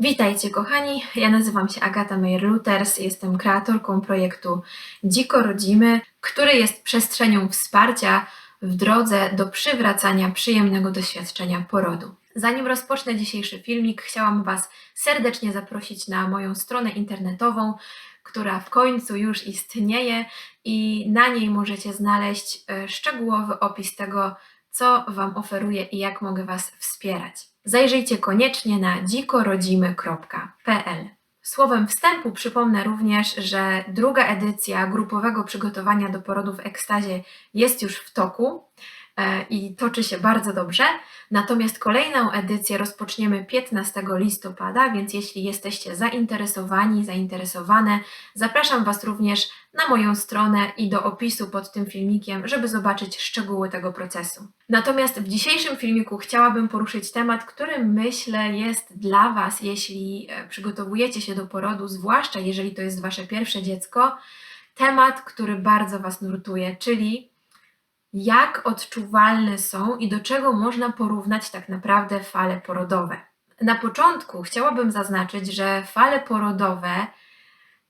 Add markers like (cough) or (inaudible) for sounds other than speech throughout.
Witajcie kochani, ja nazywam się Agata Meyer-Luters, jestem kreatorką projektu Dziko Rodzimy, który jest przestrzenią wsparcia w drodze do przywracania przyjemnego doświadczenia porodu. Zanim rozpocznę dzisiejszy filmik, chciałam Was serdecznie zaprosić na moją stronę internetową, która w końcu już istnieje i na niej możecie znaleźć e, szczegółowy opis tego, co Wam oferuję i jak mogę Was wspierać. Zajrzyjcie koniecznie na dzikorodzimy.pl. Słowem wstępu przypomnę również, że druga edycja grupowego przygotowania do porodu w ekstazie jest już w toku i toczy się bardzo dobrze. Natomiast kolejną edycję rozpoczniemy 15 listopada, więc jeśli jesteście zainteresowani, zainteresowane, zapraszam Was również na moją stronę i do opisu pod tym filmikiem, żeby zobaczyć szczegóły tego procesu. Natomiast w dzisiejszym filmiku chciałabym poruszyć temat, który myślę jest dla Was, jeśli e, przygotowujecie się do porodu, zwłaszcza jeżeli to jest Wasze pierwsze dziecko, temat, który bardzo Was nurtuje, czyli jak odczuwalne są i do czego można porównać tak naprawdę fale porodowe. Na początku chciałabym zaznaczyć, że fale porodowe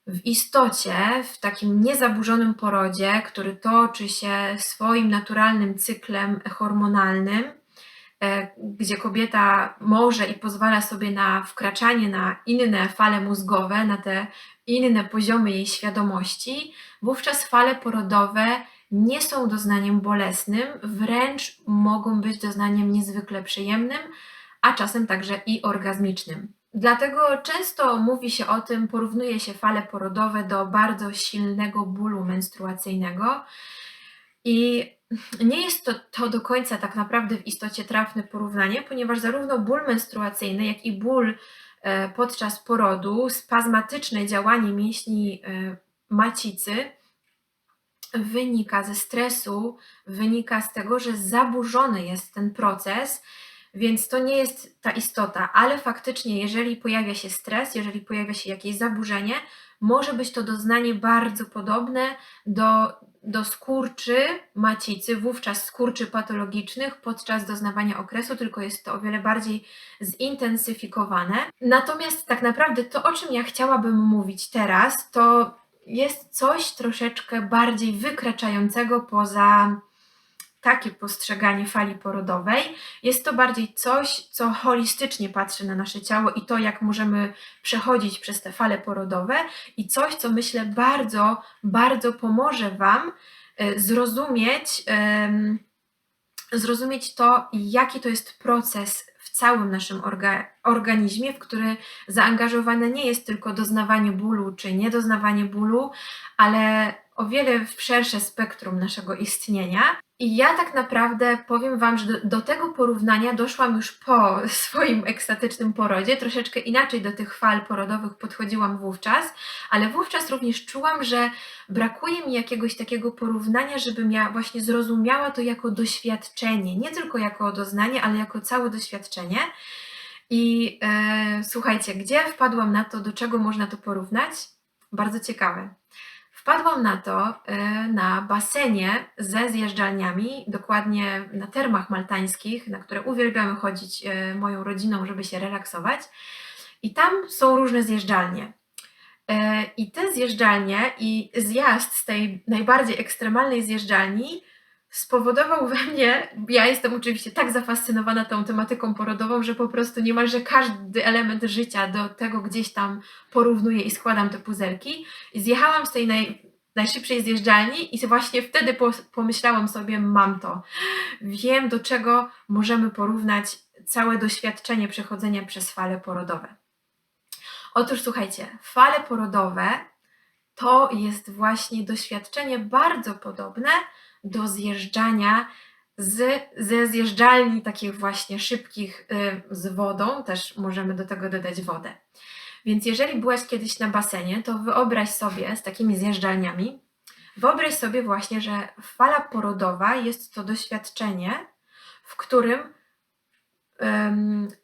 w istocie, w takim niezaburzonym porodzie, który toczy się swoim naturalnym cyklem hormonalnym, e, gdzie kobieta może i pozwala sobie na wkraczanie na inne fale mózgowe, na te inne poziomy jej świadomości, wówczas fale porodowe nie są doznaniem bolesnym, wręcz mogą być doznaniem niezwykle przyjemnym, a czasem także i orgazmicznym. Dlatego często mówi się o tym, porównuje się fale porodowe do bardzo silnego bólu menstruacyjnego. I nie jest to, to do końca tak naprawdę w istocie trafne porównanie, ponieważ zarówno ból menstruacyjny, jak i ból e, podczas porodu, spazmatyczne działanie mięśni e, macicy wynika ze stresu, wynika z tego, że zaburzony jest ten proces, więc to nie jest ta istota, ale faktycznie, jeżeli pojawia się stres, jeżeli pojawia się jakieś zaburzenie, może być to doznanie bardzo podobne do, do skurczy macicy, wówczas skurczy patologicznych podczas doznawania okresu, tylko jest to o wiele bardziej zintensyfikowane. Natomiast tak naprawdę to, o czym ja chciałabym mówić teraz, to jest coś troszeczkę bardziej wykraczającego poza takie postrzeganie fali porodowej. Jest to bardziej coś, co holistycznie patrzy na nasze ciało i to, jak możemy przechodzić przez te fale porodowe, i coś, co myślę bardzo, bardzo pomoże Wam e, zrozumieć, zrozumieć to, jaki to jest proces całym naszym orga organizmie, w który zaangażowane nie jest tylko doznawanie bólu czy niedoznawanie bólu, ale o wiele szersze spektrum naszego istnienia. I ja tak naprawdę powiem Wam, że do, do, tego porównania doszłam już po (laughs) swoim ekstatycznym porodzie. Troszeczkę inaczej do tych fal porodowych podchodziłam wówczas, ale wówczas również czułam, że brakuje mi jakiegoś takiego porównania, żebym ja właśnie zrozumiała to jako doświadczenie, nie tylko jako doznanie, ale jako całe doświadczenie. I e, słuchajcie, gdzie wpadłam na to, do czego można to porównać? Bardzo ciekawe. Wpadłam na to e, na basenie ze zjeżdżalniami, dokładnie na termach maltańskich, na które uwielbiamy chodzić e, moją rodziną, żeby się relaksować. I tam są różne zjeżdżalnie. E, I te zjeżdżalnie i zjazd z tej najbardziej ekstremalnej zjeżdżalni spowodował we mnie, ja jestem oczywiście tak zafascynowana tą tematyką porodową, że po prostu niemalże każdy element życia do tego gdzieś tam porównuję i składam te puzelki. I zjechałam z tej naj, najszybszej zjeżdżalni i właśnie wtedy po, pomyślałam sobie, mam to. Wiem, do czego możemy porównać całe doświadczenie przechodzenia przez fale porodowe. Otóż słuchajcie, fale porodowe to jest właśnie doświadczenie bardzo podobne do zjeżdżania z, ze zjeżdżalni takich właśnie szybkich y, z wodą, też możemy do tego dodać wodę. Więc jeżeli byłaś kiedyś na basenie, to wyobraź sobie z takimi zjeżdżalniami, wyobraź sobie właśnie, że fala porodowa jest to doświadczenie, w którym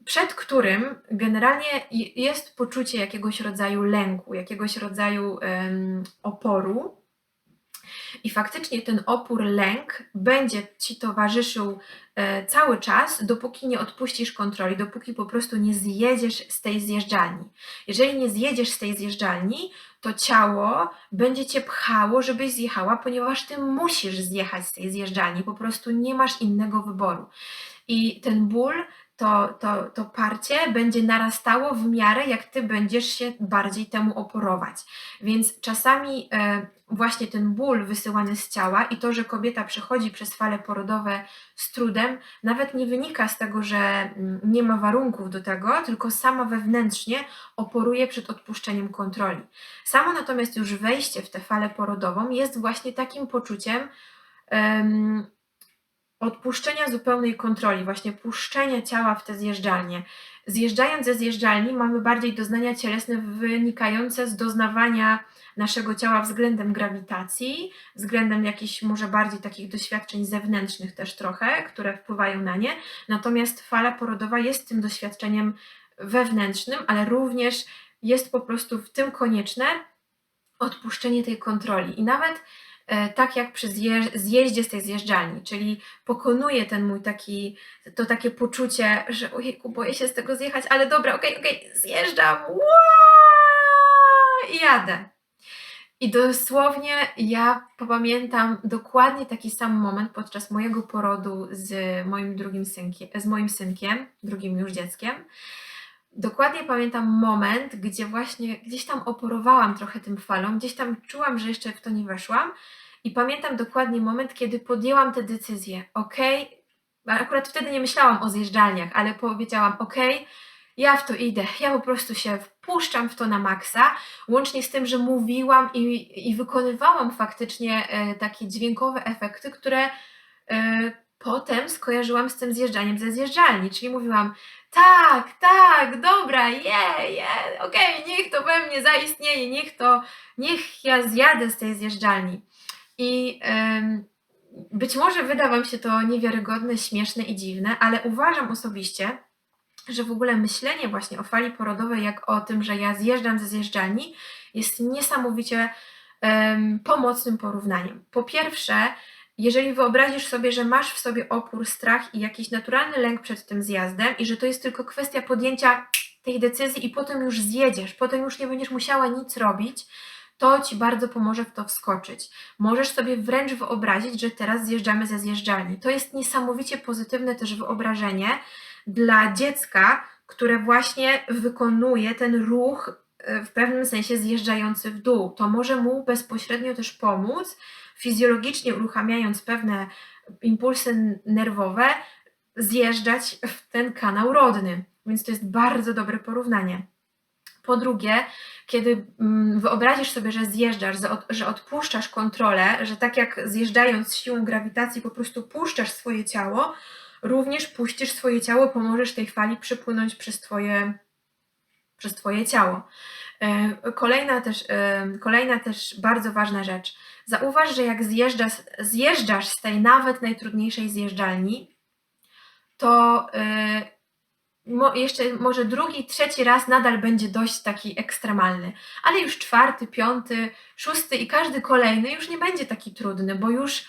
przed którym generalnie jest poczucie jakiegoś rodzaju lęku, jakiegoś rodzaju oporu, I faktycznie ten opór, lęk będzie ci towarzyszył e, cały czas, dopóki nie odpuścisz kontroli, dopóki po prostu nie zjedziesz z tej zjeżdżalni. Jeżeli nie zjedziesz z tej zjeżdżalni, to ciało będzie cię pchało, żebyś zjechała, ponieważ ty musisz zjechać z tej zjeżdżalni, po prostu nie masz innego wyboru. I ten ból to, to, to parcie będzie narastało w miarę, jak ty będziesz się bardziej temu oporować. Więc czasami e, właśnie ten ból wysyłany z ciała i to, że kobieta przechodzi przez fale porodowe z trudem, nawet nie wynika z tego, że mm, nie ma warunków do tego, tylko sama wewnętrznie oporuje przed odpuszczeniem kontroli. Samo natomiast już wejście w tę falę porodową jest właśnie takim poczuciem, em, odpuszczenia zupełnej kontroli, właśnie puszczenia ciała w te zjeżdżalnie. Zjeżdżając ze zjeżdżalni mamy bardziej doznania cielesne wynikające z doznawania naszego ciała względem grawitacji, względem jakichś może bardziej takich doświadczeń zewnętrznych też trochę, które wpływają na nie. Natomiast fala porodowa jest tym doświadczeniem wewnętrznym, ale również jest po prostu w tym konieczne odpuszczenie tej kontroli. I nawet tak jak przy zjeździe z tej zjeżdżalni, czyli pokonuję ten mój taki, to takie poczucie, że ojejku, boję się z tego zjechać, ale dobra, okej, okay, okej, okay, zjeżdżam, i jadę. I dosłownie ja pamiętam dokładnie taki sam moment podczas mojego porodu z moim drugim synkiem, z moim synkiem, drugim już dzieckiem. Dokładnie pamiętam moment, gdzie właśnie gdzieś tam oporowałam trochę tym falą, gdzieś tam czułam, że jeszcze w to nie weszłam. I pamiętam dokładnie moment, kiedy podjęłam tę decyzję. Ok, akurat wtedy nie myślałam o zjeżdżalniach, ale powiedziałam: Ok, ja w to idę, ja po prostu się wpuszczam w to na maksa, łącznie z tym, że mówiłam i, i wykonywałam faktycznie e, takie dźwiękowe efekty, które e, potem skojarzyłam z tym zjeżdżaniem ze zjeżdżalni, czyli mówiłam tak, tak, dobra, je, je, okej, niech to we mnie zaistnieje, niech to, niech ja zjadę z tej zjeżdżalni. I ym, być może wyda Wam się to niewiarygodne, śmieszne i dziwne, ale uważam osobiście, że w ogóle myślenie właśnie o fali porodowej, jak o tym, że ja zjeżdżam ze zjeżdżalni, jest niesamowicie pomocnym porównaniem. Po pierwsze, jeżeli wyobrazisz sobie, że masz w sobie opór, strach i jakiś naturalny lęk przed tym zjazdem i że to jest tylko kwestia podjęcia tej decyzji i potem już zjedziesz, potem już nie będziesz musiała nic robić, to Ci bardzo pomoże w to wskoczyć. Możesz sobie wręcz wyobrazić, że teraz zjeżdżamy ze zjeżdżalni. To jest niesamowicie pozytywne też wyobrażenie dla dziecka, które właśnie wykonuje ten ruch e, w pewnym sensie zjeżdżający w dół. To może mu bezpośrednio też pomóc fizjologicznie uruchamiając pewne impulsy nerwowe, zjeżdżać w ten kanał rodny. Więc to jest bardzo dobre porównanie. Po drugie, kiedy mm, wyobrazisz sobie, że zjeżdżasz, że odpuszczasz kontrolę, że tak jak zjeżdżając siłą grawitacji po prostu puszczasz swoje ciało, również puścisz swoje ciało, pomożesz tej fali przepłynąć przez twoje, przez twoje ciało. E, kolejna też, e, kolejna też bardzo ważna rzecz. Zauważ, że jak zjeżdżasz, zjeżdżasz z tej nawet najtrudniejszej zjeżdżalni, to e, mo, jeszcze może drugi, trzeci raz nadal będzie dość taki ekstremalny, ale już czwarty, piąty, szósty i każdy kolejny już nie będzie taki trudny, bo już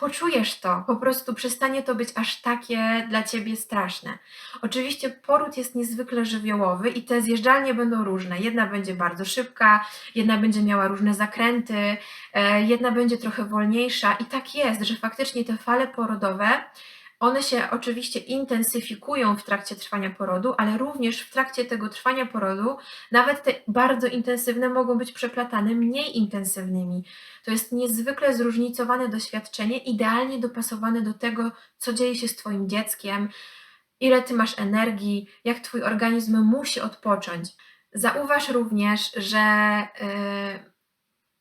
poczujesz to, po prostu przestanie to być aż takie dla ciebie straszne. Oczywiście poród jest niezwykle żywiołowy i te zjeżdżalnie będą różne. Jedna będzie bardzo szybka, jedna będzie miała różne zakręty, e, jedna będzie trochę wolniejsza i tak jest, że faktycznie te fale porodowe one się oczywiście intensyfikują w trakcie trwania porodu, ale również w trakcie tego trwania porodu nawet te bardzo intensywne mogą być przeplatane mniej intensywnymi. To jest niezwykle zróżnicowane doświadczenie, idealnie dopasowane do tego, co dzieje się z Twoim dzieckiem, ile Ty masz energii, jak Twój organizm musi odpocząć. Zauważ również, że. Yy,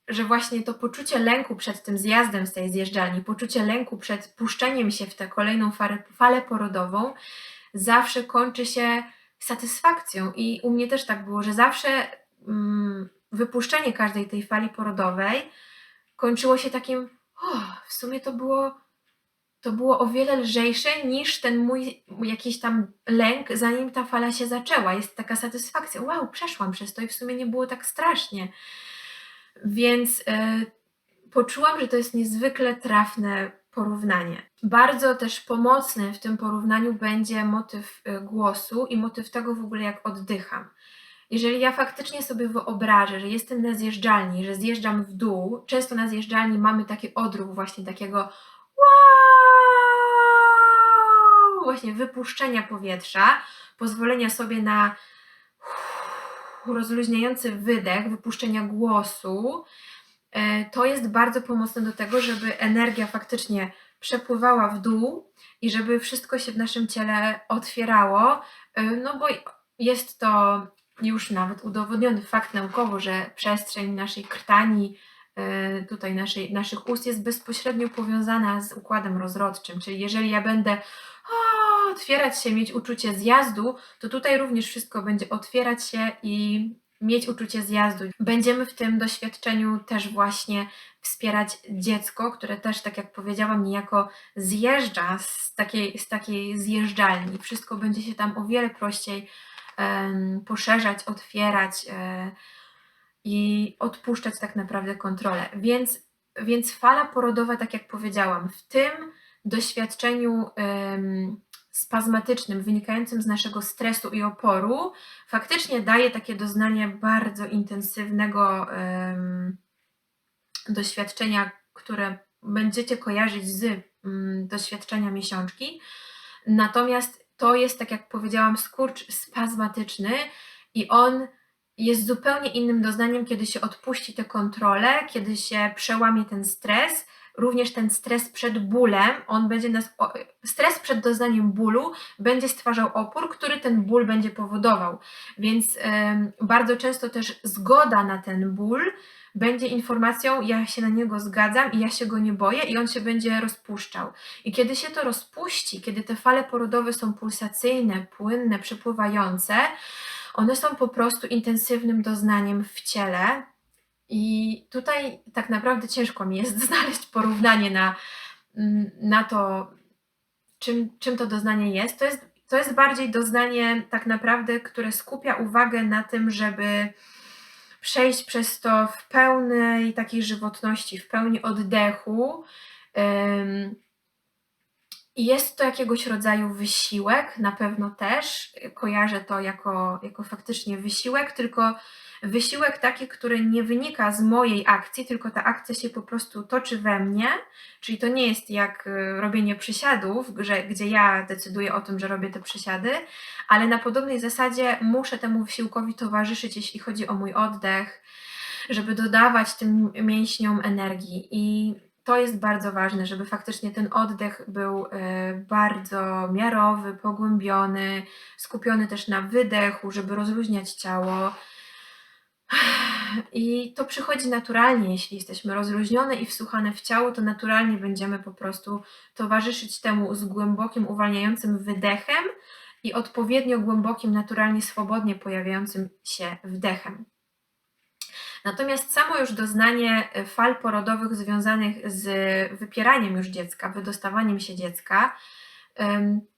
że właśnie to poczucie lęku przed tym zjazdem z tej zjeżdżalni, poczucie lęku przed puszczeniem się w tę kolejną falę porodową, zawsze kończy się satysfakcją. I u mnie też tak było, że zawsze mm, wypuszczenie każdej tej fali porodowej kończyło się takim, o, w sumie to było, to było o wiele lżejsze niż ten mój jakiś tam lęk, zanim ta fala się zaczęła. Jest taka satysfakcja, wow, przeszłam przez to i w sumie nie było tak strasznie. Więc e, poczułam, że to jest niezwykle trafne porównanie. Bardzo też pomocny w tym porównaniu będzie motyw y, głosu i motyw tego w ogóle, jak oddycham. Jeżeli ja faktycznie sobie wyobrażę, że jestem na zjeżdżalni, że zjeżdżam w dół, często na zjeżdżalni mamy taki odruch właśnie takiego wow, właśnie wypuszczenia powietrza, pozwolenia sobie na rozluźniający wydech, wypuszczenia głosu, e, to jest bardzo pomocne do tego, żeby energia faktycznie przepływała w dół i żeby wszystko się w naszym ciele otwierało, e, no bo jest to już nawet udowodniony fakt naukowo, że przestrzeń naszej krtani, e, tutaj naszej, naszych ust jest bezpośrednio powiązana z układem rozrodczym, czyli jeżeli ja będę otwierać się, mieć uczucie zjazdu, to tutaj również wszystko będzie otwierać się i mieć uczucie zjazdu. Będziemy w tym doświadczeniu też właśnie wspierać dziecko, które też, tak jak powiedziałam, niejako zjeżdża z takiej, z takiej zjeżdżalni. Wszystko będzie się tam o wiele prościej um, poszerzać, otwierać um, i odpuszczać tak naprawdę kontrolę. Więc, więc fala porodowa, tak jak powiedziałam, w tym doświadczeniu um, spazmatycznym, wynikającym z naszego stresu i oporu, faktycznie daje takie doznanie bardzo intensywnego um, doświadczenia, które będziecie kojarzyć z um, doświadczenia miesiączki. Natomiast to jest, tak jak powiedziałam, skurcz spazmatyczny i on jest zupełnie innym doznaniem, kiedy się odpuści tę kontrolę, kiedy się przełamie ten stres również ten stres przed bólem, on będzie nas, stres przed doznaniem bólu będzie stwarzał opór, który ten ból będzie powodował. Więc bardzo często też zgoda na ten ból będzie informacją, ja się na niego zgadzam i ja się go nie boję i on się będzie rozpuszczał. I kiedy się to rozpuści, kiedy te fale porodowe są pulsacyjne, płynne, przepływające, one są po prostu intensywnym doznaniem w ciele, i tutaj tak naprawdę ciężko mi jest (laughs) znaleźć porównanie na, mm, na to, czym, czym to doznanie jest. To, jest. to jest bardziej doznanie tak naprawdę, które skupia uwagę na tym, żeby przejść przez to w pełnej takiej żywotności, w pełni oddechu. I jest to jakiegoś rodzaju wysiłek, na pewno też. Kojarzę to jako, jako faktycznie wysiłek, tylko wysiłek taki, który nie wynika z mojej akcji, tylko ta akcja się po prostu toczy we mnie, czyli to nie jest jak y, robienie przysiadów, że, gdzie ja decyduję o tym, że robię te przysiady, ale na podobnej zasadzie muszę temu wysiłkowi towarzyszyć, jeśli chodzi o mój oddech, żeby dodawać tym mięśniom energii. I to jest bardzo ważne, żeby faktycznie ten oddech był y, bardzo miarowy, pogłębiony, skupiony też na wydechu, żeby rozluźniać ciało, i to przychodzi naturalnie, jeśli jesteśmy rozluźnione i wsłuchane w ciało, to naturalnie będziemy po prostu towarzyszyć temu z głębokim, uwalniającym wydechem i odpowiednio głębokim, naturalnie, swobodnie pojawiającym się wdechem. Natomiast samo już doznanie fal porodowych związanych z wypieraniem już dziecka, wydostawaniem się dziecka,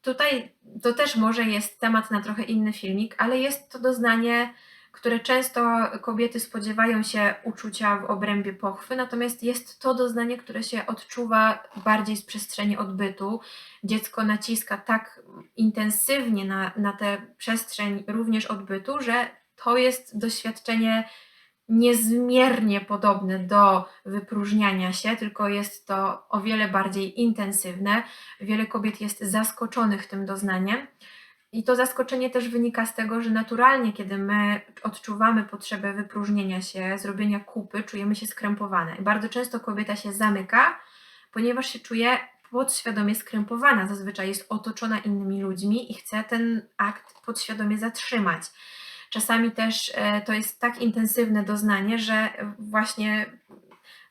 tutaj to też może jest temat na trochę inny filmik, ale jest to doznanie które często kobiety spodziewają się uczucia w obrębie pochwy, natomiast jest to doznanie, które się odczuwa bardziej z przestrzeni odbytu. Dziecko naciska tak intensywnie na, na tę przestrzeń również odbytu, że to jest doświadczenie niezmiernie podobne do wypróżniania się, tylko jest to o wiele bardziej intensywne. Wiele kobiet jest zaskoczonych tym doznaniem. I to zaskoczenie też wynika z tego, że naturalnie, kiedy my odczuwamy potrzebę wypróżnienia się, zrobienia kupy, czujemy się skrępowane. I bardzo często kobieta się zamyka, ponieważ się czuje podświadomie skrępowana. Zazwyczaj jest otoczona innymi ludźmi i chce ten akt podświadomie zatrzymać. Czasami też e, to jest tak intensywne doznanie, że właśnie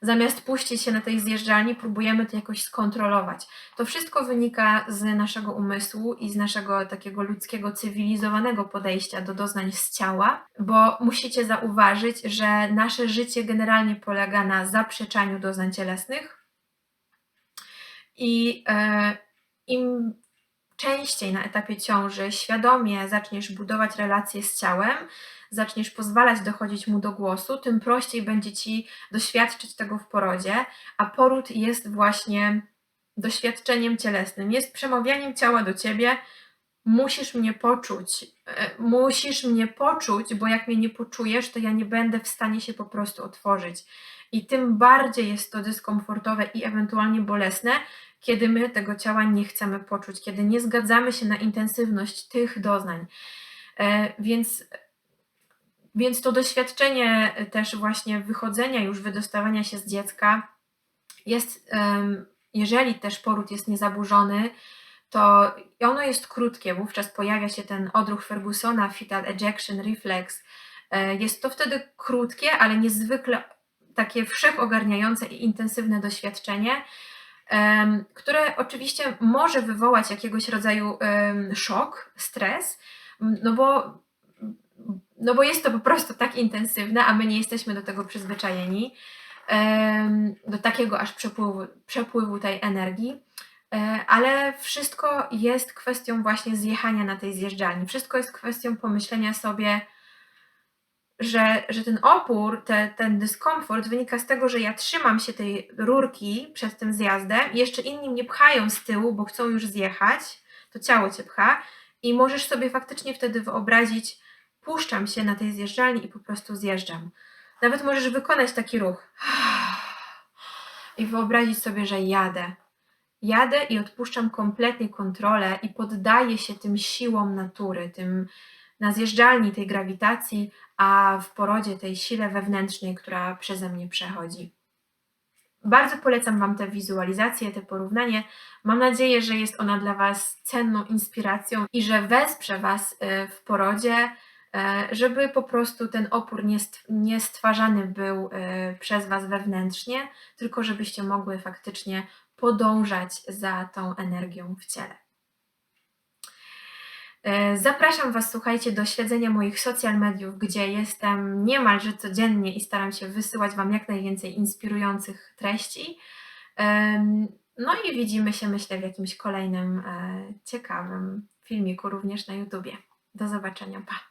zamiast puścić się na tej zjeżdżalni, próbujemy to jakoś skontrolować. To wszystko wynika z naszego umysłu i z naszego takiego ludzkiego, cywilizowanego podejścia do doznań z ciała, bo musicie zauważyć, że nasze życie generalnie polega na zaprzeczaniu doznań cielesnych i e, im częściej na etapie ciąży świadomie zaczniesz budować relacje z ciałem, zaczniesz pozwalać dochodzić mu do głosu, tym prościej będzie ci doświadczyć tego w porodzie, a poród jest właśnie doświadczeniem cielesnym, jest przemawianiem ciała do ciebie. Musisz mnie poczuć, e, musisz mnie poczuć, bo jak mnie nie poczujesz, to ja nie będę w stanie się po prostu otworzyć. I tym bardziej jest to dyskomfortowe i ewentualnie bolesne, kiedy my tego ciała nie chcemy poczuć, kiedy nie zgadzamy się na intensywność tych doznań. E, Więc, więc to doświadczenie też właśnie wychodzenia, już wydostawania się z dziecka jest, jeżeli też poród jest niezaburzony, to ono jest krótkie, wówczas pojawia się ten odruch Fergusona, fetal ejection reflex. E, Jest to wtedy krótkie, ale niezwykle takie wszechogarniające i intensywne doświadczenie, które oczywiście może wywołać jakiegoś rodzaju szok, stres, no bo, no bo jest to po prostu tak intensywne, a my nie jesteśmy do tego przyzwyczajeni, do takiego aż przepływu, przepływu tej energii. E, Ale wszystko jest kwestią właśnie zjechania na tej zjeżdżalni. Wszystko jest kwestią pomyślenia sobie, że, że ten opór, te, ten dyskomfort wynika z tego, że ja trzymam się tej rurki przed tym zjazdem jeszcze inni mnie pchają z tyłu, bo chcą już zjechać, to ciało cię pcha i możesz sobie faktycznie wtedy wyobrazić, puszczam się na tej zjeżdżalni i po prostu zjeżdżam. Nawet możesz wykonać taki ruch i wyobrazić sobie, że jadę. Jadę i odpuszczam kompletnie kontrolę i poddaję się tym siłom natury, tym na zjeżdżalni tej grawitacji, a w porodzie tej sile wewnętrznej, która przeze mnie przechodzi. Bardzo polecam Wam tę wizualizację, te porównanie. Mam nadzieję, że jest ona dla Was cenną inspiracją i że wesprze Was y, w porodzie, e, żeby po prostu ten opór nie stwarzany był y, przez Was wewnętrznie, tylko żebyście mogły faktycznie podążać za tą energią w ciele. E, Zapraszam Was, słuchajcie, do śledzenia moich social mediów, gdzie jestem niemalże codziennie i staram się wysyłać Wam jak najwięcej inspirujących treści. Em, No i widzimy się, myślę, w jakimś kolejnym e, ciekawym filmiku również na YouTubie. Do zobaczenia, pa!